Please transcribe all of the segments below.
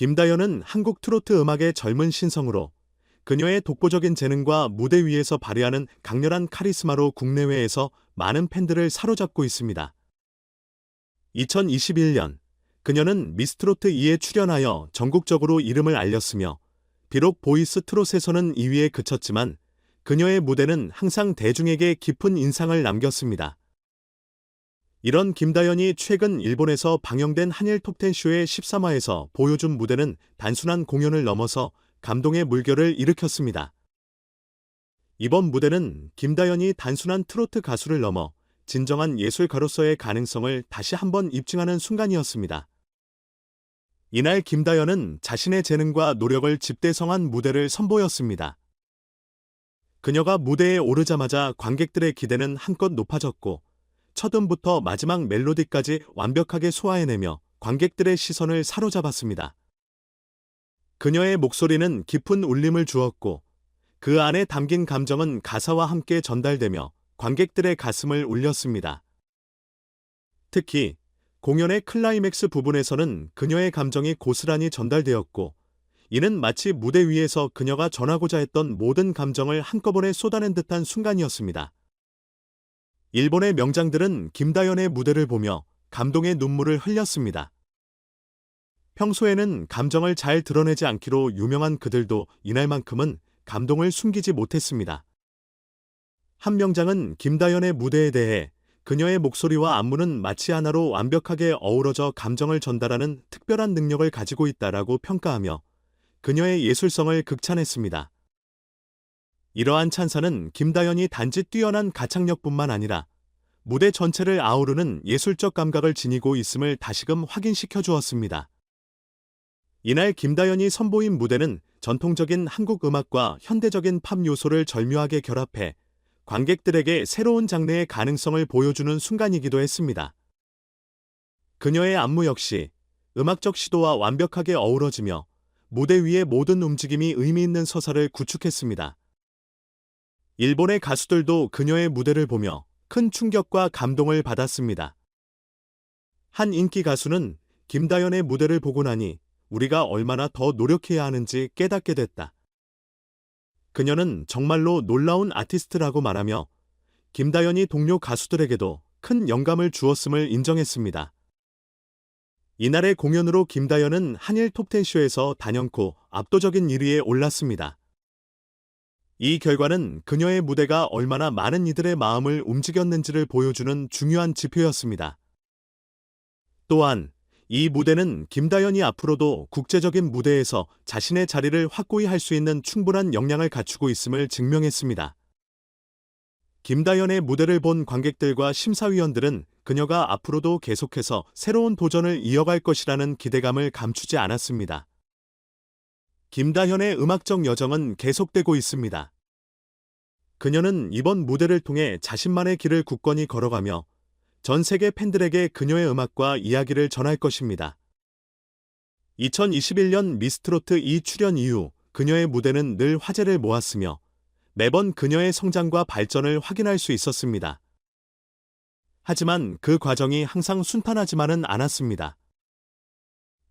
김다연은 한국 트로트 음악의 젊은 신성으로 그녀의 독보적인 재능과 무대 위에서 발휘하는 강렬한 카리스마로 국내외에서 많은 팬들을 사로잡고 있습니다. 2021년 그녀는 미스트로트 2에 출연하여 전국적으로 이름을 알렸으며 비록 보이스 트롯에서는 2위에 그쳤지만 그녀의 무대는 항상 대중에게 깊은 인상을 남겼습니다. 이런 김다연이 최근 일본에서 방영된 한일 톱텐 쇼의 13화에서 보여준 무대는 단순한 공연을 넘어서 감동의 물결을 일으켰습니다. 이번 무대는 김다연이 단순한 트로트 가수를 넘어 진정한 예술가로서의 가능성을 다시 한번 입증하는 순간이었습니다. 이날 김다연은 자신의 재능과 노력을 집대성한 무대를 선보였습니다. 그녀가 무대에 오르자마자 관객들의 기대는 한껏 높아졌고 첫 음부터 마지막 멜로디까지 완벽하게 소화해내며 관객들의 시선을 사로잡았습니다. 그녀의 목소리는 깊은 울림을 주었고 그 안에 담긴 감정은 가사와 함께 전달되며 관객들의 가슴을 울렸습니다. 특히 공연의 클라이맥스 부분에서는 그녀의 감정이 고스란히 전달되었고 이는 마치 무대 위에서 그녀가 전하고자 했던 모든 감정을 한꺼번에 쏟아낸 듯한 순간이었습니다. 일본의 명장들은 김다연의 무대를 보며 감동의 눈물을 흘렸습니다. 평소에는 감정을 잘 드러내지 않기로 유명한 그들도 이날만큼은 감동을 숨기지 못했습니다. 한 명장은 김다연의 무대에 대해 그녀의 목소리와 안무는 마치 하나로 완벽하게 어우러져 감정을 전달하는 특별한 능력을 가지고 있다라고 평가하며 그녀의 예술성을 극찬했습니다. 이러한 찬사는 김다연이 단지 뛰어난 가창력뿐만 아니라 무대 전체를 아우르는 예술적 감각을 지니고 있음을 다시금 확인시켜 주었습니다. 이날 김다연이 선보인 무대는 전통적인 한국 음악과 현대적인 팝 요소를 절묘하게 결합해 관객들에게 새로운 장르의 가능성을 보여주는 순간이기도 했습니다. 그녀의 안무 역시 음악적 시도와 완벽하게 어우러지며 무대 위의 모든 움직임이 의미 있는 서사를 구축했습니다. 일본의 가수들도 그녀의 무대를 보며 큰 충격과 감동을 받았습니다. 한 인기 가수는 김다연의 무대를 보고 나니 우리가 얼마나 더 노력해야 하는지 깨닫게 됐다. 그녀는 정말로 놀라운 아티스트라고 말하며 김다연이 동료 가수들에게도 큰 영감을 주었음을 인정했습니다. 이날의 공연으로 김다연은 한일 톱텐쇼에서 단연코 압도적인 1위에 올랐습니다. 이 결과는 그녀의 무대가 얼마나 많은 이들의 마음을 움직였는지를 보여주는 중요한 지표였습니다. 또한 이 무대는 김다연이 앞으로도 국제적인 무대에서 자신의 자리를 확고히 할 수 있는 충분한 역량을 갖추고 있음을 증명했습니다. 김다연의 무대를 본 관객들과 심사위원들은 그녀가 앞으로도 계속해서 새로운 도전을 이어갈 것이라는 기대감을 감추지 않았습니다. 김다현의 음악적 여정은 계속되고 있습니다. 그녀는 이번 무대를 통해 자신만의 길을 굳건히 걸어가며 전 세계 팬들에게 그녀의 음악과 이야기를 전할 것입니다. 2021년 미스트로트 2 출연 이후 그녀의 무대는 늘 화제를 모았으며 매번 그녀의 성장과 발전을 확인할 수 있었습니다. 하지만 그 과정이 항상 순탄하지만은 않았습니다.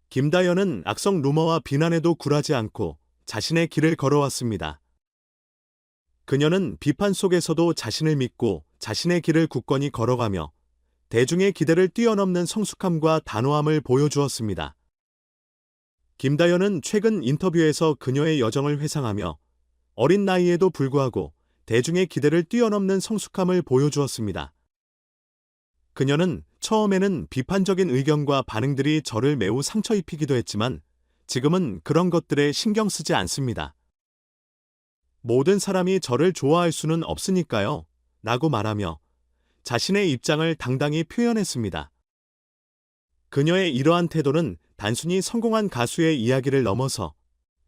김다연은 악성 루머와 비난에도 굴하지 않고 자신의 길을 걸어왔습니다. 그녀는 비판 속에서도 자신을 믿고 자신의 길을 굳건히 걸어가며 대중의 기대를 뛰어넘는 성숙함과 단호함을 보여주었습니다. 김다연은 최근 인터뷰에서 그녀의 여정을 회상하며 어린 나이에도 불구하고 대중의 기대를 뛰어넘는 성숙함을 보여주었습니다. 그녀는 처음에는 비판적인 의견과 반응들이 저를 매우 상처 입히기도 했지만 지금은 그런 것들에 신경 쓰지 않습니다. 모든 사람이 저를 좋아할 수는 없으니까요. 라고 말하며 자신의 입장을 당당히 표현했습니다. 그녀의 이러한 태도는 단순히 성공한 가수의 이야기를 넘어서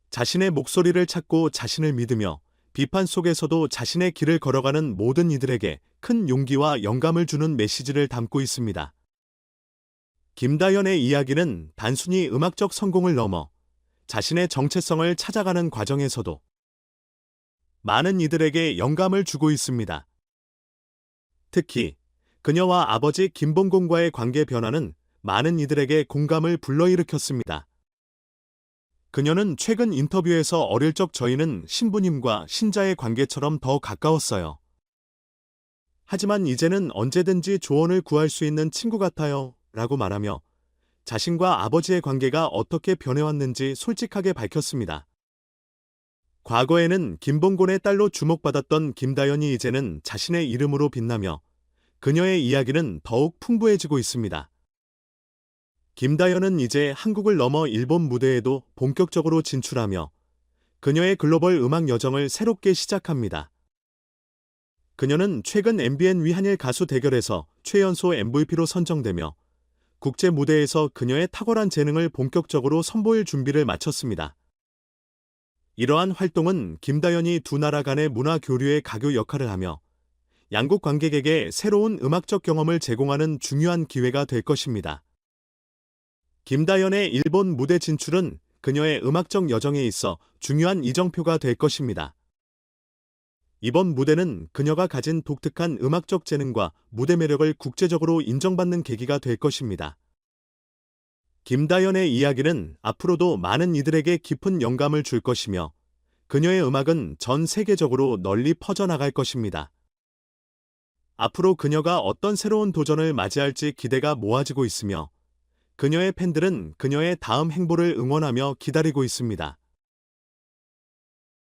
자신의 목소리를 찾고 자신을 믿으며 비판 속에서도 자신의 길을 걸어가는 모든 이들에게 큰 용기와 영감을 주는 메시지를 담고 있습니다. 김다연의 이야기는 단순히 음악적 성공을 넘어 자신의 정체성을 찾아가는 과정에서도 많은 이들에게 영감을 주고 있습니다. 특히 그녀와 아버지 김봉공과의 관계 변화는 많은 이들에게 공감을 불러일으켰습니다. 그녀는 최근 인터뷰에서 어릴 적 저희는 신부님과 신자의 관계처럼 더 가까웠어요. 하지만 이제는 언제든지 조언을 구할 수 있는 친구 같아요. 라고 말하며 자신과 아버지의 관계가 어떻게 변해왔는지 솔직하게 밝혔습니다. 과거에는 김봉곤의 딸로 주목받았던 김다연이 이제는 자신의 이름으로 빛나며 그녀의 이야기는 더욱 풍부해지고 있습니다. 김다연은 이제 한국을 넘어 일본 무대에도 본격적으로 진출하며 그녀의 글로벌 음악 여정을 새롭게 시작합니다. 그녀는 최근 MBN 위한일 가수 대결에서 최연소 MVP로 선정되며 국제 무대에서 그녀의 탁월한 재능을 본격적으로 선보일 준비를 마쳤습니다. 이러한 활동은 김다연이 두 나라 간의 문화 교류의 가교 역할을 하며 양국 관객에게 새로운 음악적 경험을 제공하는 중요한 기회가 될 것입니다. 김다연의 일본 무대 진출은 그녀의 음악적 여정에 있어 중요한 이정표가 될 것입니다. 이번 무대는 그녀가 가진 독특한 음악적 재능과 무대 매력을 국제적으로 인정받는 계기가 될 것입니다. 김다연의 이야기는 앞으로도 많은 이들에게 깊은 영감을 줄 것이며 그녀의 음악은 전 세계적으로 널리 퍼져나갈 것입니다. 앞으로 그녀가 어떤 새로운 도전을 맞이할지 기대가 모아지고 있으며 그녀의 팬들은 그녀의 다음 행보를 응원하며 기다리고 있습니다.